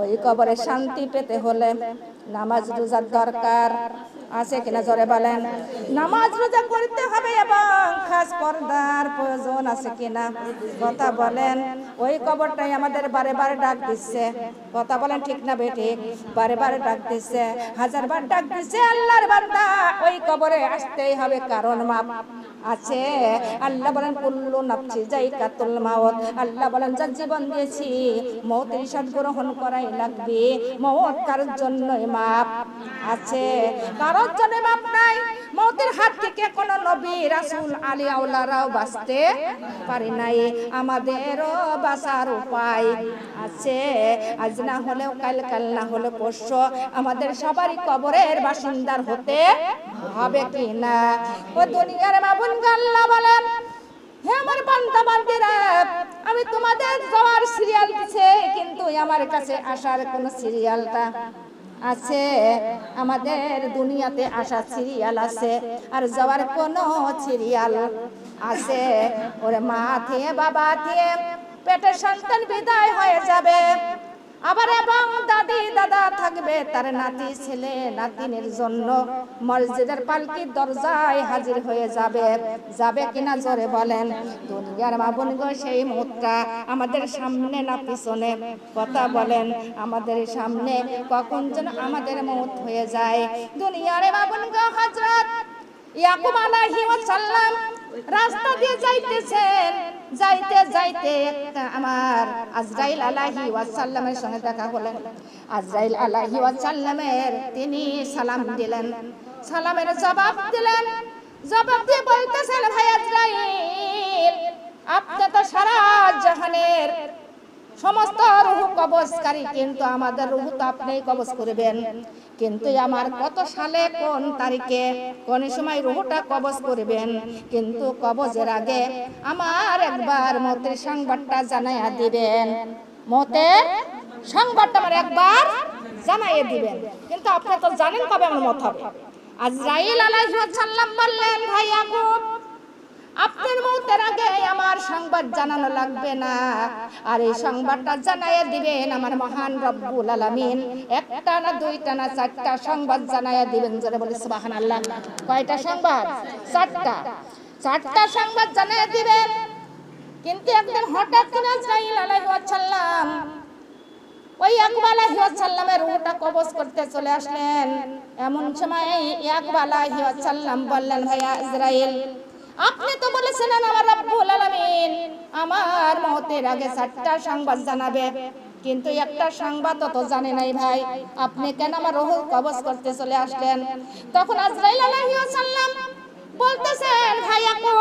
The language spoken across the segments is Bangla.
ওই কবরে শান্তি পেতে হলে নামাজ রোজার দরকার। আছে কিনা জোরে বলেন। নামাজ রোজা করতে হবে এবং খাস পর্দার প্রয়োজন আছে কিনা? কথা বলেন। ওই কবরটাই আমাদের বারে বারে ডাক দিচ্ছে। কথা বলেন ঠিক না বেঠিক বারে বারে ডাক দিচ্ছে। হাজার বার ডাক দিচ্ছে, আল্লাহর বান্দা, ওই কবরে আসতেই হবে, কারণ মাপ আছে। আল্লাহ বলেন, কুল্লু নাফসি জাইকাতুল মাউত। আল্লাহ বলেন, যার জীবন দিয়েছি, মৌতের সাথ গ্রহণ করাই লাগবে। মৌত কারোর জন্যই মাপ আছে? কারোর জন্য মাপ নাই। মৌতের হাত থেকে কোন নবী, রাসূল আলী আউলারাও বাঁচতে পারে নাই। আমাদেরও বাঁচার উপায় আছে। আজ না হলেও কাল কাল না হলে পরশু আমাদের সবারই কবরের বাসিন্দার হতে হবে কি না ও দুনিয়ার মাবুন আল্লাহ বলেন, হে আমার বান্দা, বান্দিরা, আমি তোমাদের যাওয়ার সিরিয়াল দিছে, কিন্তু আমার কাছে আসার কোন সিরিয়ালটা আছে। আমাদের দুনিয়াতে আসা সিরিয়াল আছে, আর যাওয়ার কোন সিরিয়াল আছে। ওরে মা থেকে বাবা থেকে পেটের সন্তান বিদায় হয়ে যাবে। আবার এবং দাদি, দাদা থাকবে তার নাতি ছেলে নাতিনের জন্য। মসজিদের পালকির দরজায় হাজির হয়ে যাবে। যাবে কিনা জোরে বলেন। দুনিয়ার মা বোন গো, সেই মুহূর্তটা আমাদের সামনে না পিছনে? কথা বলেন, আমাদের সামনে কখন যেন আমাদের মত হয়ে যায়। দুনিয়ার মা বোন গো, হযরত ইয়াকুব আলাইহি ওয়াসাল্লাম রাস্তা দিয়ে যাইতেছেন। যাইতে যাইতে একটা আমার আজরাইল আলাহি ওয়াসাল্লামের সঙ্গে দেখা হলেন। আজরাইল আলাহি ওয়াসাল্লামের তিনি সালাম দিলেন। সালামের জবাব দিলেন। জবাব দিয়ে বলতেছেন, ভাই আজরাইল, আপনি তো সারা জাহানের সমস্ত রুহু কবজকারী কিন্তু আমাদের রুহু তো আপনিই কবজ করবেন। কিন্তু আমার কত সালে কোন তারিখে, কোন সময় রুহুটা কবজ করবেন? কিন্তু কবজের আগে আমার একবার মতের সংবাদটা জানাইয়া দিবেন। মতের সংবাদটা আমার একবার জানাইয়ে দিবেন। কিন্তু আপনি তো জানেন কবে আমার মত হবে। আজরাইল আলাইহিস সালাম বললেন, ভাই ইয়াকুব আপনার মৌতের সংবাদ জানানো লাগবে না। আর এই সংবাদটা জানাইয়া দিবেন আমার মহান রব্বুল আলামিন। একটা না দুইটা না চারটা সংবাদ জানাইয়া দিবেন যারা বলে সুবাহান আল্লাহ কয়টা সংবাদ? চারটা। চারটা সংবাদ জানাইয়া দিবেন। কিন্তু একদিন হঠাৎ করে আজরাইল আলাইহিস সালাম ওই ইয়াকুব আলাইহিস সালামের রূহটা কবজ করতে চলে আসলেন। এমন সময় ইয়াকুব আলাইহিস সালাম বললেন, ভাইয়া ইসরাইল আপনি তো বলেছেন আমার রব্বুল আলামিন আমার মতের আগে চারটা সংবাদ জানাবে। কিন্তু একটা সংবাদ তো জানে নাই ভাই। আপনি কেন আমার রুহ কবজ করতে চলে আসলেন? তখন আজরাইল আলাইহিস সালাম বলতেছেন, ভাই ইয়াকুব,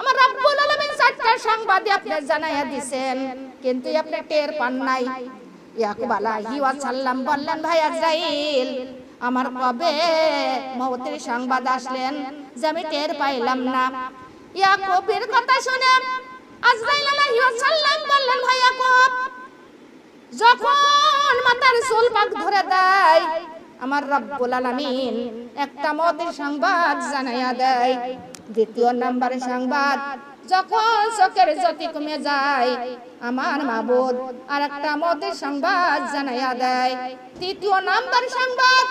আমার রব্বুল আলামিন চারটা সংবাদ আপনি জানাইয়া দিবেন কিন্তু আপনি টের পান নাই। ইয়াকুব আলাইহি ওয়াসাল্লাম বললেন, ভাই আজরাইল আমার কবে মৌতের সংবাদ আসলেন যে আমি টের পাইলাম না। ইয়াকুবের কথা শুনে আজরাইল আলাইহি ওয়াসাল্লাম বললেন ভাই ইয়াকুব যখন মাথার চুল পাক ধরে দেয়, আমার রব্বুল আলামিন একটা মতের সংবাদ জানাইয়া দেয়। দ্বিতীয় নাম্বার সংবাদ যখন চোখের জ্যোতি কমে যায়, আমার মাবুদ আর একটা মতের সংবাদ জানাইয়া দেয়। তৃতীয় নাম্বার সংবাদ,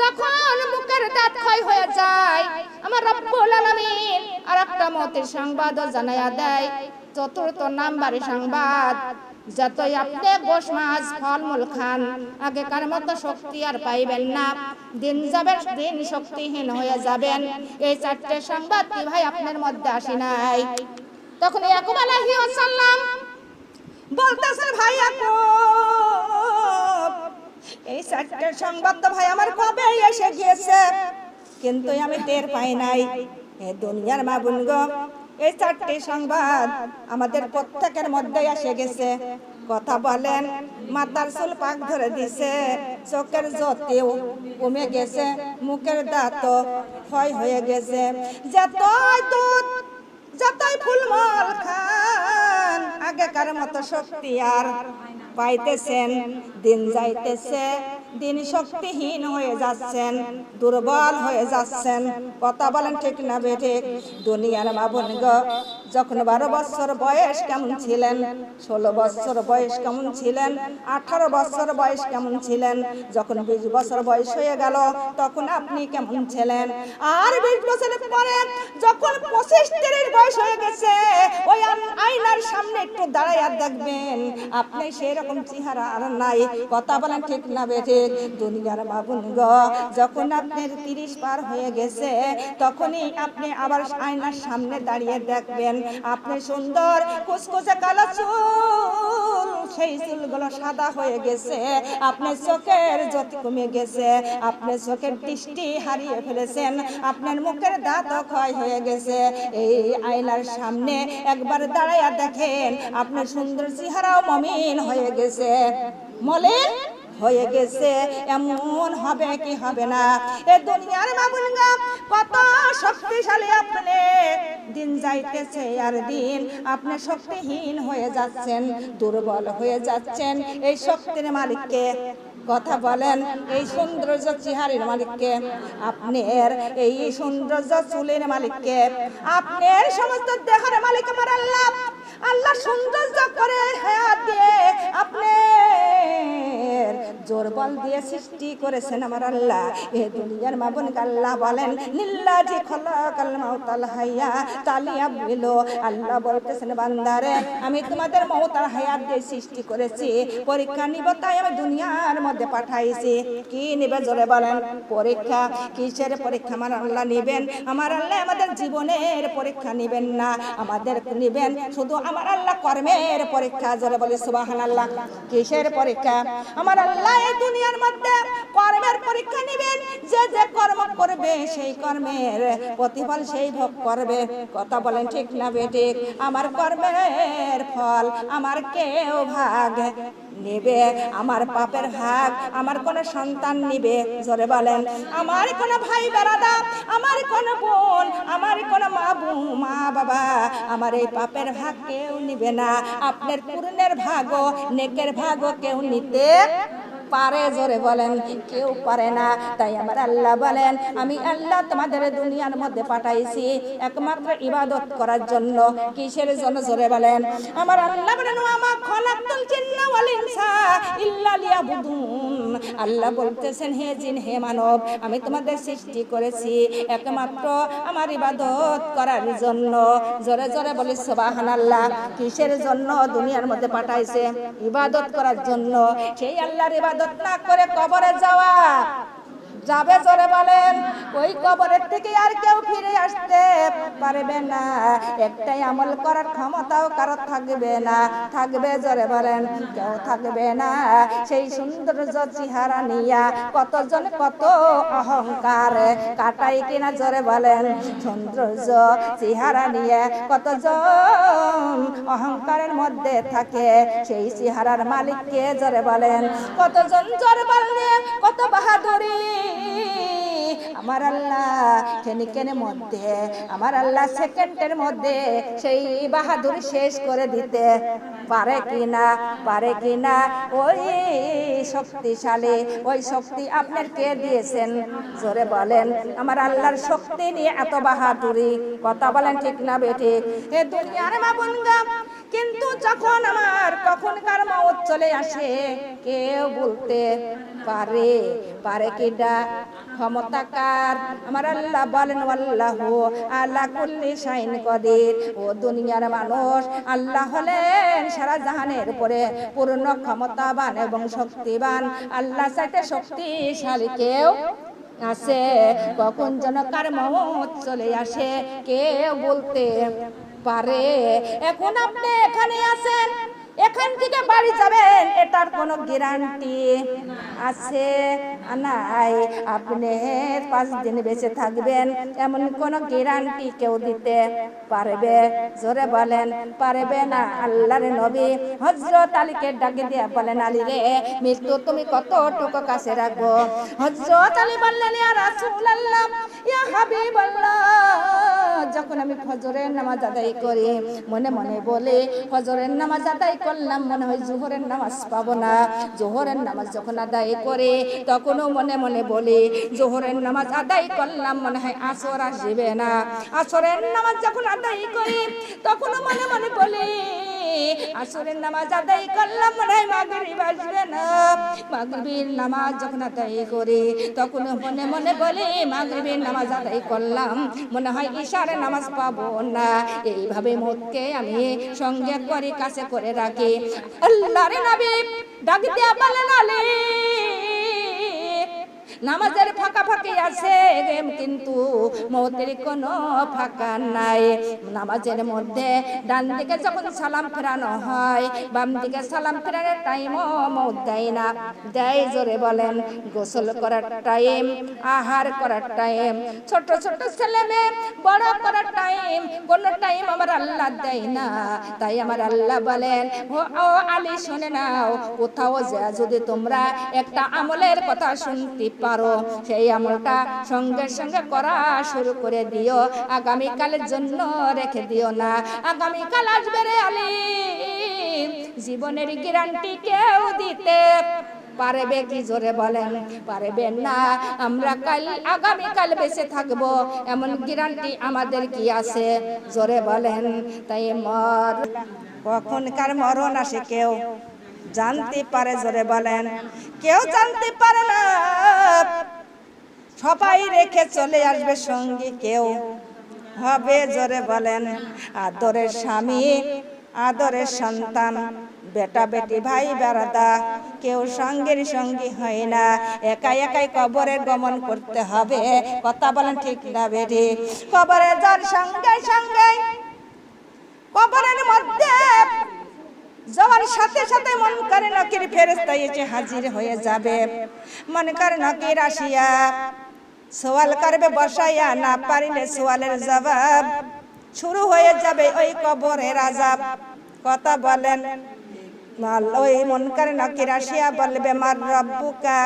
যখন মুখের দাঁত ক্ষয় হয়ে যায়, আমার রব্বুল আলামিন আর একটা মতের সংবাদ জানাইয়া দেয়। চতুর্থ নাম্বার সংবাদ যতই আপনি গোশ মাছ, ফলমূল খান, আগেকার মতো শক্তি আর পাইবেন না। দিন যাবে, দিন শক্তিহীন হয়ে যাবেন। এই চারটে সংবাদ কি ভাই আপনার মধ্যে আসি নাই? তখন ইয়াকুব আলাইহিস সালাম বলতেছেন, ভাই ইয়াকুব, এই চারটে সংবাদ তো ভাই আমার কবে এসে গিয়েছে। কিন্তু আমি টের পাই নাই। এ দুনিয়ার মা বোন গো এই চারটি সংবাদ আমাদের প্রত্যেকের মধ্যে এসে গেছে। কথা বলেন মাথার চুল পাক ধরে দিছে, চোখের জ্যোতিও কমে গেছে, মুখের দাঁত ক্ষয় হয়ে গেছে। যতই দুধ, যতই ফুলমল খান, আগেকার মতো শক্তি আর পাইতেছেন, দিন যাইতেছে দিন শক্তিহীন হয়ে যাচ্ছেন, দুর্বল হয়ে যাচ্ছেন। কথা বলেন ঠিক না বেঠে দুনিয়ার মা বোন যখন বারো বছর বয়স কেমন ছিলেন? ষোলো বছর বয়স কেমন ছিলেন? আঠারো বছর বয়স কেমন ছিলেন? যখন বিশ বছর বয়স হয়ে গেল, তখন আপনি কেমন ছিলেন? আর বিশ বছরের পরে যখন পঁচিশ তিরিশ বয়স হয়ে গেছে, ওই আয়নার সামনে একটু দাঁড়াইয়া দেখবেন, আপনি সেই রকম চেহারা আর নাই। কথা বলেন ঠিক না বেঠে দুনিয়ার বাবুন গ, যখন আপনার তিরিশ পার হয়ে গেছে, তখনই আপনি আবার আয়নার সামনে দাঁড়িয়ে দেখবেন। আপনি সুন্দর কুচকুচে কালো চুল, সেই চুলগুলো সাদা হয়ে গেছে। আপনার চোখের জ্যোতি কমে গেছে। আপনি চোখের দৃষ্টি হারিয়ে ফেলেছেন। আপনার মুখের দাঁত ক্ষয় হয়ে গেছে। এই আয়নার সামনে একবার দাঁড়াইয়া দেখেন, আপনার সুন্দর চেহারাও মমিন হয়ে গেছে। মলিন? হয়ে গেছে, এমন হবে কি হবে না? এ দুনিয়ার বাবুলগা, কত শক্তিশালী আপনি। দিন যাইতেছে আর দিন আপনি শক্তিহীন হয়ে যাচ্ছেন, দুর্বল হয়ে যাচ্ছেন। এই শক্তির মালিককে কথা বলেন, এই সৌন্দর্য চেহারের মালিককে। আপনার এই সৌন্দর্য চুলের মালিককে। আপনার সমস্ত দেহের মালিক আমার আল্লাহ। আল্লাহ সৌন্দর্য করে হায়াত দিয়ে আপনার জোর বল দিয়ে সৃষ্টি করেছেন আমার আল্লাহ। এ দুনিয়ার মাবুন আল্লাহ বলেন লিল্লাজি খলাকাল মাউতাল হাইয়া। তালিয়া বিলো আল্লাহ বলতেছেন, বান্দারে, আমি তোমাদের মৌতার হায়াত দিয়ে সৃষ্টি করেছি। পরীক্ষা নিব, তাই আমি দুনিয়ার মধ্যে পাঠাইছি। কি নিবে জোরে বলেন? পরীক্ষা কিসের পরীক্ষা? আমার আল্লাহ নিবেন। আমার আল্লাহ আমাদের জীবনের পরীক্ষা নিবেন না। আমাদের নিবেন শুধু আমার আল্লাহ কর্মের পরীক্ষা। জোরে বলে সুবাহান আল্লাহ কিসের পরীক্ষা? আমার আল্লাহ এই দুনিয়ার মধ্যে কর্মের পরীক্ষা নিবেন। যে যে কর্ম করবে, সেই কর্মের প্রতিফল সেই ভোগ করবে। কথা বলেন ঠিক না বেঠিক আমার কর্মের ফল আমার কেউ ভাগ নেবে, আমার পাপের ভাগ আমার কোন সন্তান নিবে। জোরে বলেন, আমার কোন ভাই বেড়াদা আমার কোন বোন, আমার কোন মা মা বাবা, আমার এই পাপের ভাগ কেউ নিবে না। আপনার পূর্ণের ভাগও, নেকের ভাগও কেউ নিতে পারে, জোরে বলেন কেউ পারে না? তাই আমার আল্লাহ বলেন, আমি আল্লাহ তোমাদের দুনিয়ার মধ্যে পাঠাইছি একমাত্র ইবাদত করার জন্য। কিসের জন্য? জোরে বলেন, আমার আল্লাহ বলেন আমার খলাকুল জিন্না ওয়াল ইনসা ইল্লা লিয়াবুদুন। আল্লাহ বলতেছেন, হে জিন, হে মানব, আমি তোমাদের সৃষ্টি করেছি একমাত্র আমার ইবাদত করার জন্য। জোরে জোরে বলি, সুবহানাল্লাহ, কিসের জন্য দুনিয়ার মধ্যে পাঠাইছে ইবাদত করার জন্য? সেই আল্লাহর ইবাদত না করে কবরে যাওয়া। যাবে জোরে বলেন, ওই কবরের থেকে আর কেউ ফিরে আসতে পারবে না। একটাই আমল করার ক্ষমতাও কারও থাকবে না। থাকবে জোরে বলেন, কেউ থাকবে না। সেই সৌন্দর্য চেহারা নিয়া কতজন কত অহংকার কাটাই কিনা জোরে বলেন সৌন্দর্য চেহারা নিয়ে কতজন অহংকারের মধ্যে থাকে, সেই চেহারার মালিককে জোরে বলেন? কতজন জোরে বললে, কত বাহাদুরি আমার আল্লাহ ক্ষণিকের মধ্যে, আমার আল্লাহ সেকেন্ডের মধ্যে সেই বাহাদুর শেষ করে দিতে পারে কি না পারে কি না ওই শক্তিশালী, ওই শক্তি আপনার কে দিয়েছেন? জোরে বলেন, আমার আল্লাহর শক্তি নিয়ে এত বাহাদুরি। কথা বলেন ঠিক না বেঠি? এ দুনিয়ার কিন্তু যখন আমার কখনকার মত চলে আসে, কেউ বলতে পারে পারে কিডা ক্ষমতা কার আমার আল্লাহ বলেন, আল্লাহ আল্লাহ কুল্লি সাইন কদির। ও দুনিয়ার মানুষ, আল্লাহ হলেন সারা জাহানের উপরে পূর্ণ ক্ষমতাবান এবং শক্তিবান। আল্লাহ চাইতে শক্তিশালী কেউ আছে। কখন যেন কার মত চলে আসে, কেউ বলতে পারে। এখন আপনি এখানে আছেন, এখান থেকে বাড়ি যাবেন, এটার কোনো গ্যারান্টি আছে? নাই। আপনি পাঁচ দিন বেঁচে থাকবেন, এমন কোনো গ্যারান্টি কেউ দিতে পারবে? জোরে বলেন, পারবে না। আল্লাহর নবী হজরত আলীকে ডাকে দিয়ে বলেন, আলী রে, মৃত্যু তুমি কত কতটুকু কাছে রাখব? হজরত আলী বললেন, ইয়া রাসূলুল্লাহ, ইয়া হাবিবাল্লাহ। যখন আমি ফজরের নামাজ আদায় করি, মনে মনে বলে, ফজরের নামাজ আদায় করলাম, মনে হয় জোহরের নামাজ পাবো না। জোহরের নামাজ যখন আদায় করে, তখনও মনে মনে বলে, জোহরের নামাজ আদায় করলাম, মনে হয় আসর আসবে না। আসরের নামাজ যখন আদায় করি, তখনও মনে মনে বলে আসরের নামাজ আদায় করলাম, মনে হয় মাগরিব আসবে না। মাগরিবের নামাজ যখন আদায় করি, তখন মনে মনে বলে, মাগরিবের নামাজ আদায় করলাম, মনে হয় ইশারে নামাজ পাবো না। এইভাবে মতকে আমি সঙ্গে করে কাছে করে রাখি। আল্লাহরে নবী ডাক দিয়া বলেন, আলী। নামাজের ফাঁকা ফাঁকি আছে কিন্তু মতের কোনো ফাঁকা নাই। নামাজের মধ্যে ডান দিকে যখন সালাম ফেরানো হয়, বাম দিকে সালাম ফেরানোর টাইমও মত দেয় না। দেয় জোরে বলেন, গোসল করার টাইম আহার করার টাইম ছোট ছোট ছেলে মেয়ে, বড় করার টাইম কোন টাইম আমার আল্লাহ দেয় না। তাই আমার আল্লাহ বলেন, ও আলী, শুনে নাও, কোথাও যা যদি তোমরা একটা আমলের কথা শুনতে পারো। সেই আমলটা সঙ্গে সঙ্গে করা শুরু করে দিও। আগামীকালের জন্য রেখে দিও না। আগামীকাল আসবে রে আলী। জীবনের গ্যারান্টি কেউ দিতে পারবে কি জোরে বলেন? পারবেন না। আমরা কাল, আগামীকাল বেঁচে থাকব। এমন গ্যারান্টি আমাদের কি আছে? জোরে বলেন। তাই মর। কখনকার মরণ আসে কেউ। জানতে পারে জোরে বলেন। কেউ জানতে পারে না। সবাই রেখে চলে আসবে সঙ্গী কেউ। হবে জোরে বলেন। আদরের স্বামী, আদরের সন্তান, বেটা বেটি, ভাই, বেড়াদা, কেউ সঙ্গের সঙ্গী হয় না। একাই একাই কবরে গমন করতে হবে। কথা বলেন ঠিক না বেটি? কবরে যার সঙ্গে সঙ্গে। কবরের মধ্যে যাওয়ার সাথে সাথে মন করে নকির ফেরেস্তা এসে হাজির হয়ে যাবে। মন করে নকির আসিয়া সওয়াল করবে বসাইয়া না পারিলে সওয়ালের জবাব। শুরু হয়ে যাবে ওই কবরের আজাব কথা বলেন ওই মন করে নকির আসিয়া বলবে, মার রব্বুকা,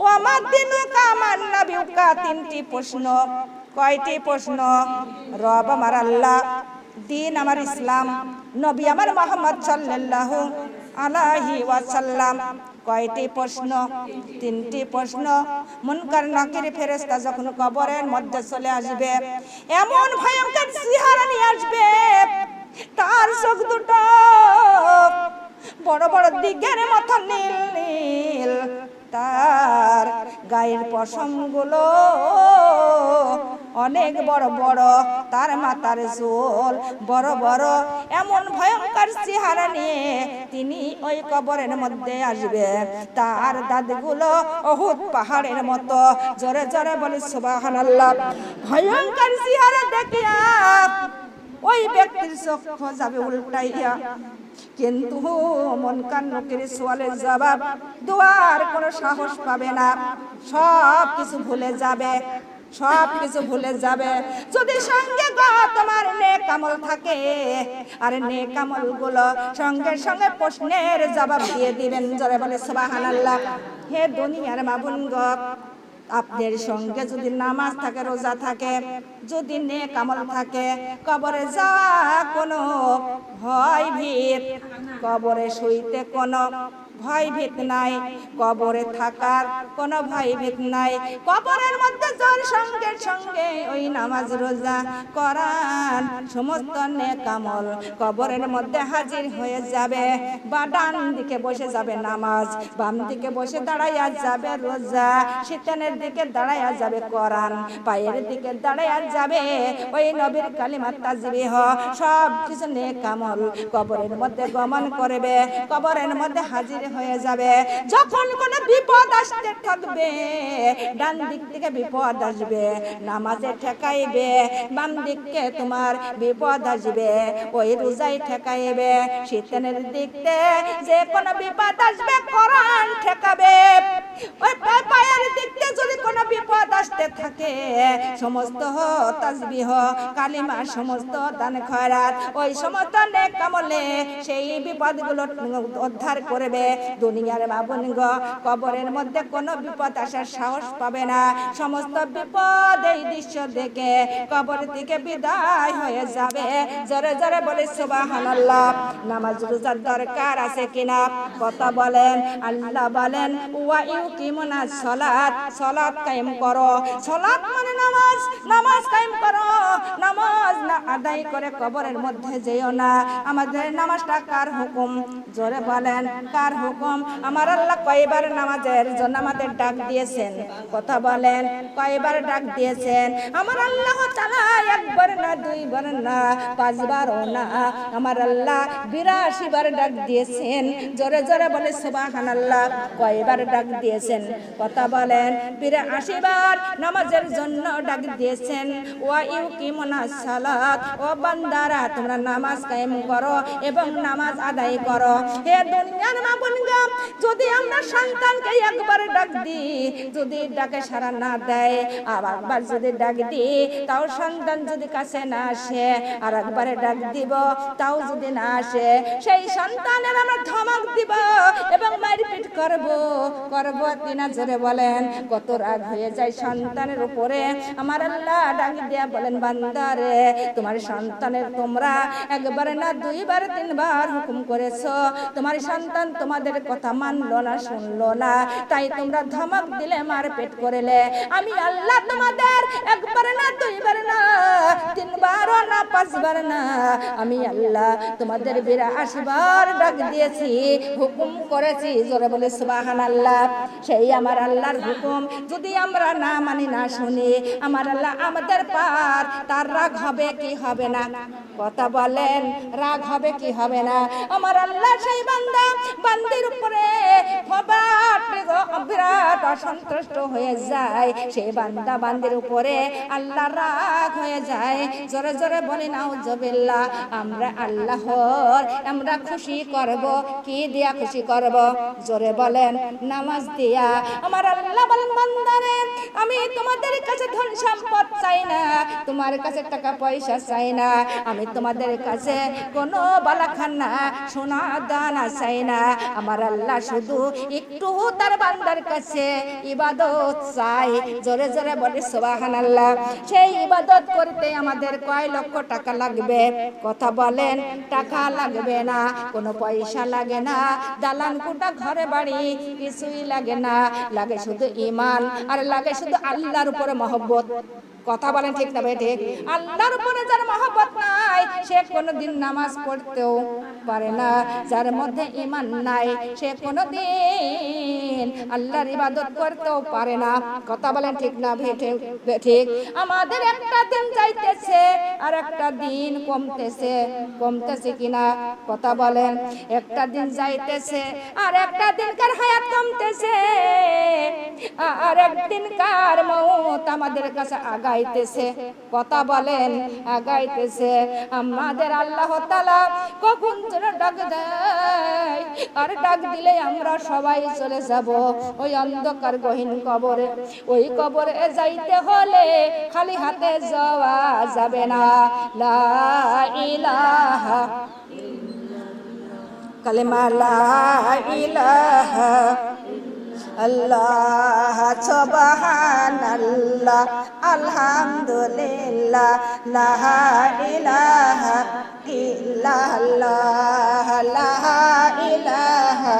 ও আমার দিনুকা, আমার নবিউকা তিনটি প্রশ্ন, কয়টি প্রশ্ন? রব আমার আল্লাহ দিন আমার ইসলাম। নবী আমার মোহাম্মদ সাল্লাল্লাহু আলাইহি ওয়াসাল্লাম। কয়টি প্রশ্ন? তিনটি প্রশ্ন। মুনকার নাকির ফেরেশতা যখন কবরের মধ্যে চলে আসবে, এমন ভয়ঙ্কর চেহারা নিয়ে আসবে, তার চোখ দুটো বড় বড় দিকের মতো নীল নীল। তার গায়ের পশমগুলো অনেক বড় বড়, তার মাতার চুল বড় বড়। এমন ভয়ঙ্কর চেহারা নিয়ে তিনি ওই কবরের মধ্যে আসবে। তার দাঁতগুলো অহুত পাহাড়ের মতো। জোরে জোরে বলে, সুবহানাল্লাহ। ভয়ঙ্কর চেহারা দেখিয়া ওই ব্যক্তির চক্ষু যাবে উল্টাইয়া। কিন্তু মন কান্নকের সোয়ালের জবাব দোয়ার কোনো সাহস পাবে না। সব কিছু ভুলে যাবে, সব কিছু ভুলে যাবে। যদি সঙ্গে তোমার নেক আমল থাকে, আর নেক আমলগুলো সঙ্গে সঙ্গে প্রশ্নের জবাব দিয়ে দিবেন, জরে বলে সুবহানাল্লাহ। হে দুনিয়ার মাবুন গো আপনার সঙ্গে যদি নামাজ থাকে, রোজা থাকে, যদি নেক আমল থাকে, কবরে যাওয়া কোনো ভয় ভীত, কবরে শুইতে কোনো ভয় ভীত নাই। কবরে থাকার কোনো ভয় ভীত নাই। কবরের মধ্যে যার সঙ্গে সঙ্গে ওই নামাজ রোজা করান। সমস্ত নেক আমল কবরের মধ্যে হাজির হয়ে যাবে। বা ডান দিকে বসে যাবে নামাজ, বাম দিকে বসে দাঁড়াইয়া যাবে রোজা। শীতানের দিকে দাঁড়াইয়া যাবে কোরআন, পায়ের দিকে দাঁড়াইয়া যাবে ওই নবীর কালিমার তাজবিহ সব কিছু নেক আমল কবরের মধ্যে গমন করবে। কবরের মধ্যে হাজির হয়ে যাবে। যখন কোনো বিপদ আসতে থাকবে, ডান দিক থেকে বিপদ আসবে, নামাজে ঠেকাইবে, বাম দিককে তোমার বিপদ আসবে, ওই রোজাই ঠেকাইবে, শীতের দিকতে যে কোনো বিপদ আসবে, কোরআন ঠেকাবে। ওই পায়ের দিকতে যদি কোনো বিপদ আসতে থাকে, সমস্ত তাজবিহ কালিমা, সমস্ত দান খয়রাত, ওই সমস্ত নেক কামলে সেই বিপদগুলো উদ্ধার করবে। দুনিয়ার বাবুনগ কবরের মধ্যে কোনো বিপদ আসার সাহস পাবে না। সমস্ত বিপদ এই দৃশ্য দেখে কবর থেকে বিদায় হয়ে যাবে। জোরে জোরে বলে, সুবহানাল্লাহ, নামাজ রোজার দরকার আছে কিনা? কথা বলেন, আল্লাহ বলেন, ওয়া ইউকিমুনা সালাত সালাত কায়েম করো। সালাত মানে নামাজ নামাজ কায়েম করো। নামাজ না আদায় করে কবরের মধ্যে যেও না। আমাদের নামাজটা কার হুকুম? জোরে বলেন, কার হুকুম আমার আল্লাহ কয়বার নামাজের জন্য আমাদের ডাক দিয়েছেন। কথা বলেন, কয়বার ডাক দিয়েছেন? আমার আল্লাহ তাআলা একবার না, দুইবার না, পাঁচবারও না। আমার আল্লাহ বিরাশি বার ডাক দিয়েছেন। জোরে জোরে বলে, সুবহানাল্লাহ, কয়বার ডাক দিয়েছেন? কথা বলেন বিরাশি বার নামাজের জন্য ডাক দিয়েছেন। ওয়া ইউকিমুনা সালাত। ও বান্দারা, তোমরা নামাজ কায়েম করো এবং নামাজ আদায় করো। হে দুনিয়ার মা যদি আমরা সন্তানকে একবার ডাক দিই, যদি ডাকে সারা না দেয় আবার একবার যদি ডাক দিই, তাও সন্তান যদি কাছে না আসে, আর একবারে ডাক দিব, তাও যদি না আসে, সেই সন্তানের আমরা ধমক দিব এবং মারপিট করব। করব কিনা জোরে বলেন, কত রাগ হয়ে যায় সন্তানের উপরে। আমার আল্লাহ ডাক দিয়া বলেন, বান্দারে, তোমার সন্তানের তোমরা একবার না দুইবার, তিনবার হুকুম করেছ। তোমার সন্তান তোমাদের কথা মানলো না শুনলো না। তাই তোমরা ধমক দিলে মারপেট করেলে। আমি আল্লাহ তোমাদের একবার না দুইবার না। তিনবারও না, পাঁচবার না। আমি আল্লাহ তোমাদের বিরাশি বার ডাক দিয়েছি, হুকুম করেছি, জোরে বলে সুবাহান আল্লাহ সেই আমার আল্লাহর হুকুম, যদি আমরা না মানি, না শুনি, আমার আল্লাহ আমাদের পার, তার রাগ হবে কি হবে না? কথা বলেন, রাগ হবে কি হবে না? আমার আল্লাহ সেই বান্দা, বান্দির উপরে বিরাট অসন্তুষ্ট হয়ে যায়। সেই বান্দা বান্দির উপরে আল্লাহ রাগ হয়ে যায়। জোরে জোরে বলে নাও জবিল্লা আমরা আল্লাহর, আমরা খুশি করব। কি দিয়া খুশি করব? জোরে বলেন, নামাজ দিয়া, আমার আল্লাহ বলেন, বান্দারে, আমি তোমাদের কাছে ধন সম্পদ চাই না, তোমার কাছে টাকা পয়সা চাই না, আমি তোমাদের কাছে কোনো বালাখানা, সোনা দানা চাই না, আমার আল্লাহ শুধু একটু তার বান্দার কাছে ইবাদত চাই। জোরে জোরে বলে সোবাহান আল্লাহ সেই ইবাদত করতে আমাদের কয় লক্ষ টাকা লাগবে? কথা বলেন, টাকা লাগবে না, কোনো পয়সা লাগে না। দালান কুটা, ঘরে বাড়ি কিছুই লাগে না। লাগে শুধু ইমান আর লাগে শুধু আল্লাহর উপরে মহব্বত। কথা বলেন ঠিক না ঠিক আল্লাহর উপরে যার মহব্বত নাই, সে কোনোদিন নামাজ পড়তেও পারে না। যার মধ্যে ইমান নাই, সে কোনোদিন আল্লাহর ইবাদত করতেও পারে না। কথা বলেন ঠিক না ভাই ঠিক আমাদের একটা দিন যাইতেছে, আর একটা দিন কমতেছে। কমতেছে কিনা কথা বলেন। একটা দিন যাইতেছে, আর একটা দিনকার হায়াত কমতেছে। আর একদিন কার মৌত আমাদের কাছে আগাইতেছে কথা বলেন, গাইতেছে। আমাদের আল্লাহ তালা কখন যেন ডাক দেয়, আর ডাক দিলে আমরা সবাই চলে যাব ওই অন্ধকার গহীন কবরে। ওই কবরে যাইতে হলে খালি হাতে যাওয়া যাবে না। লা ইলাহা কালেমা লা ইলাহা আল্লাহ, সুবহানাল্লাহ, আলহামদুলিল্লাহ, লা ইলাহা ইল্লাল্লাহ, লা ইলাহা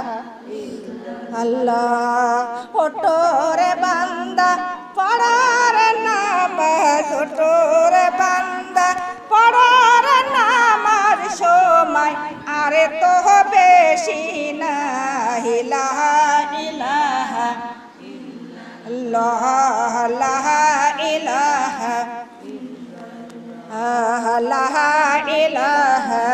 আল্লাহ ওটোরে বান্দা, পড়ার নামাজ ওটোরে বান্দা, পড়ার নামাজ সময়, আরে তো বেশি না ইলাহা আল্লাহ আল্লাহ ইলাহা আল্লাহ ইলাহা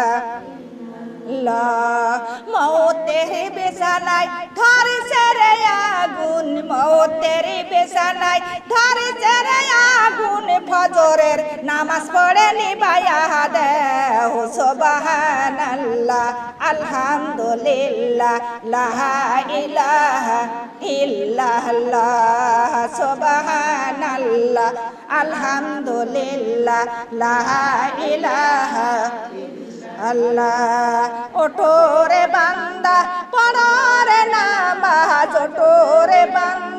মৌতের বেসানায় ধরছে রে আগুন মৌতের বেসানায় ধরছে রে আগুন ফজরের নামাজ পড়ে নিবায়া দেহ সুবহানাল্লাহ আলহামদুলিল্লাহ লাহা ইলাহা আলহামদুলিল্লাহ আল্লাহ। ওঠো রে বান্দা নামাজ ওঠো রে বান্দা।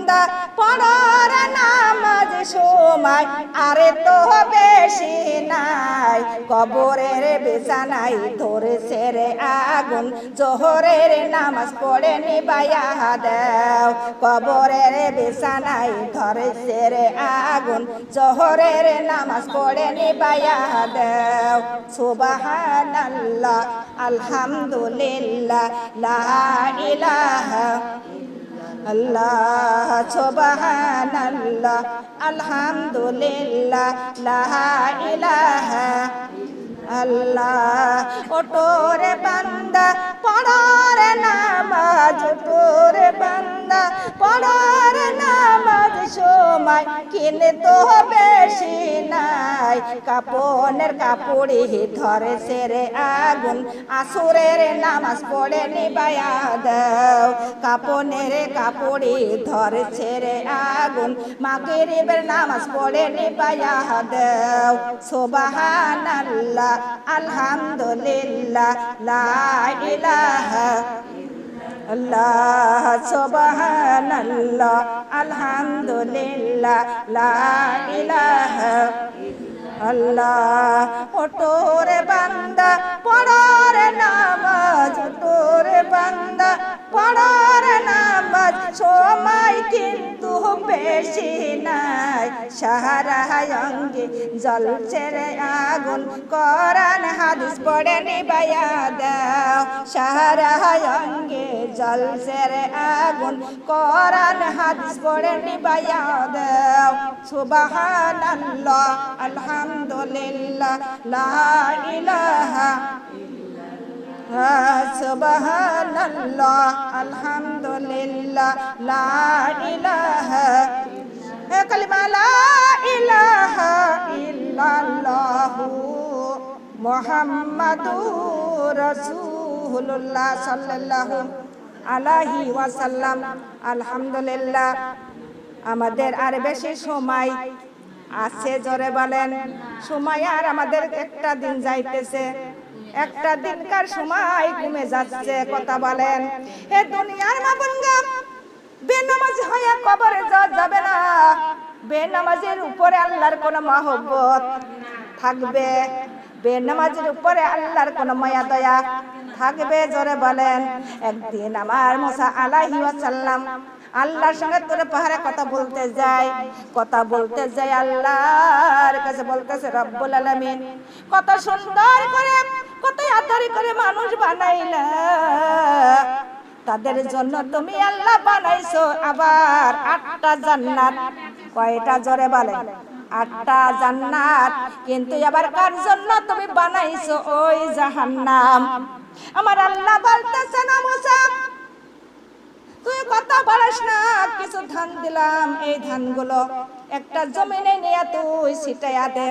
পড়রে নামাজ সময়, আরে তো বেশি নাই। কবরের বিছানাই ধরেছে রে আগুন, জোহরের নামাজ পড়ে নিবাইয়া দেও কবরের বিছানাই ধরেছে রে আগুন, জোহরের নামাজ পড়ে নিবাইয়া দেও সুবহানাল্লাহ, আলহামদুলিল্লাহ, লা ইলাহা আল্লাহ সুবহানাল্লাহ আলহামদুলিল্লাহ লা ইলাহা আল্লাহ। ওটোরে বান্দা পড়ারে নামাজ ওটোরে বান্দা। পড়ারে নামাজ সময় কিনে তো বেশি নাই। কাপনের কাপড়ি ধরে সেরে আগুন, আসুরের নামাজ পড়ে নিবায়া দাও। কাপনের কাপড়ি ধরে ছেড়ে আগুন, মাগরিবের নামাজ পড়ে নিবায়া দাও। সুবহানাল্লাহ, আলহামদুলিল্লাহ, লা ইলাহা আল্লাহ সুবহানাল্লাহ, আলহামদুলিল্লাহ, লা ইলাহা আল্লাহ ওটোরে বান্দা, পড়ার নামাজ ওটোরে বান্দা, পড়ার নামাজ, সময় কিন্তু বেশি নাই। সাহারা অঙ্গে জলছে রে আগুন করান। হাদিস পড়ে নিবায়া দাও। সাহারা অঙ্গে জল রে আগুন করান। হাদিস পড়ে নিবায়া দাও। সুবহানাল্লাহ, আলহামদুলিল্লাহ, লা ইলাহা আলাইহি ওয়াসাল্লাম। আলহামদুলিল্লাহ। আমাদের আর বেশি সময় আছে, জোরে বলেন। সময় আর আমাদের একটা দিন যাইতেছে। একটা দিনকার সময় কমে যাচ্ছে, কথা বলেন। এ দুনিয়ার মাবনগা, বেনামাজ হয়ে কবরে যাওয়া যাবে না। বেনামাজের উপরে আল্লাহর কোনো মহব্বত থাকবে। বেনামাজের উপরে আল্লাহর কোনো মায়া দয়া থাকবে, জোরে বলেন। একদিন আমার মোসা আলাহি ওয়াসাল্লাম আল্লাহর সঙ্গে তোরে পাহাড়ে কথা বলতে যাই কথা বলতে যাই আল্লাহর কাছে, বলতেছে, রব্বুল আলামিন, কত সুন্দর করে কত আদরি করে মানুষ বানাইলা? তাদের জন্য তুমি আল্লাহ বানাইছো আবার আটটা জান্নাত। কয়টা জোরে বলে আটটা জান্নাত। কিন্তু আবার কার জন্য তুমি বানাইছো ওই জাহান্নাম? আমার আল্লাহ বলতেছে, না মুসা, তুই কথা বলিস না, কিছু ধান দিলাম, এই ধানগুলো একটা জমিনে নিয়ে তুই ছিটাইয়া দে।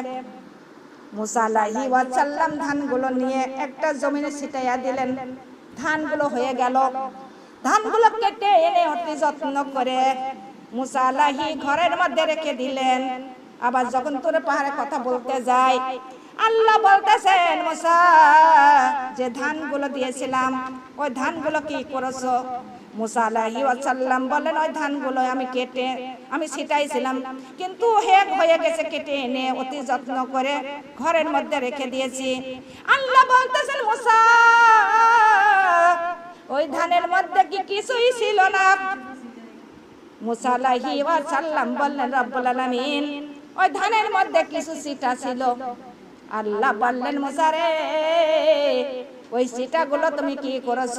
মুসালাহি ওয়াসাল্লাম ধানগুলো নিয়ে একটা জমিনে ছিটাইয়া দিলেন। ধানগুলো হয়ে গেল। ধানগুলো কেটে এনে অতি যত্ন করে মুসালাহি ঘরের মধ্যে রেখে দিলেন। আবার যখন তোর পাহাড়ে কথা বলতে যায়, আল্লাহ বলতেছেন, মুসা, যে ধানগুলো দিয়েছিলাম, ওই ধানগুলো কি করেছ? মুসা আলাহি ওয়াসাল্লাম বলেন ওই ধানগুলো আমি কেটে, আমি ছিটাইছিলাম। কিন্তু হেক হয়ে গেছে কেটে এনে অতি যত্ন করে ঘরের মধ্যে রেখে দিয়েছি। আল্লাহ বলতেছেন, মুসা, ওই ধানের মধ্যে কি কিছুই ছিল না? মুসা আলাহি ওয়াসাল্লাম বললেন, রব্বুল আলামিন, ওই ধানের মধ্যে কিছু সিটা ছিল। আল্লাহ বললেন, মুসা রে, ওই সিটাগুলো তুমি কি করেছ?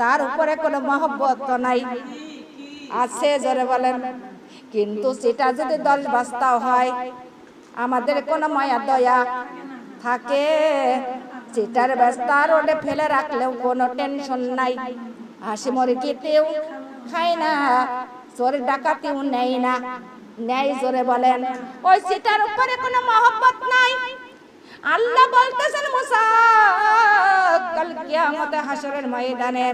তার উপরে কোনো মহব্বত তো নাই। আছে জোরে বলেন। কিন্তু সেটা যদি দশ বাস্তা হয়, আমাদের কোনো মায়া দয়া থাকে। চিটার ব্যস্তা রোডে ফেলে রাখলেও কোনো টেনশন নাই। হাসি মুরগিতেও খায় না, চোর ডাকাতিও নেই না। ন্যায় জোরে বলেন। ওই চিটার উপরে কোনো মহব্বত নাই। আল্লাহ বলতেছেন, মুসা হাসরের ময়দানে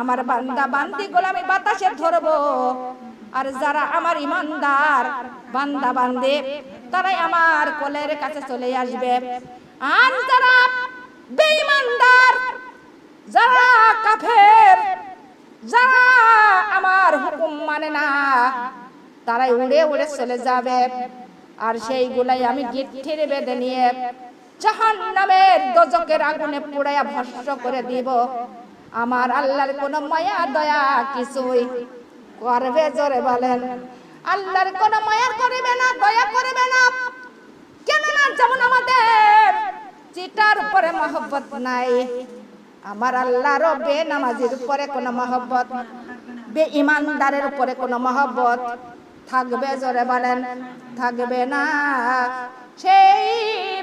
আমার বান্দা বান্দি গোলামি বাতাসে ধরবো। আর যারা আমার ইমানদার বান্দা বান্দে, তারাই আমার কোলের কাছে চলে আসবে। আর যারা বেঈমানদার, যারা কাফের, যারা আমার হুকুম মানে না, তারাই উড়ে উড়ে চলে যাবে। আর সেইগুলাই আমি গিট্ঠির বেঁধে নিয়ে জাহান নামের দজকের আগুনে পুড়াইয়া ভস্ম করে দিব। আমার আল্লাহর কোনো মায়া, দয়া কিছুই করবে জোরে বলেন। আল্লাহর কোনো মায়া করবে না, দয়া করবে না। কেন না যেমন আমাদের চিটার উপরে মহব্বত নাই, আমার আল্লাহর বে নামাজির উপরে কোনো মহব্বত বে ইমানদারের উপরে কোনো মহব্বত থাকবে জোরে বলেন। থাকবে না। সেই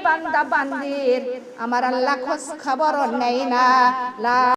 বান্দা বান্দির আমার আল্লাহ খোঁজ খবর নেই না।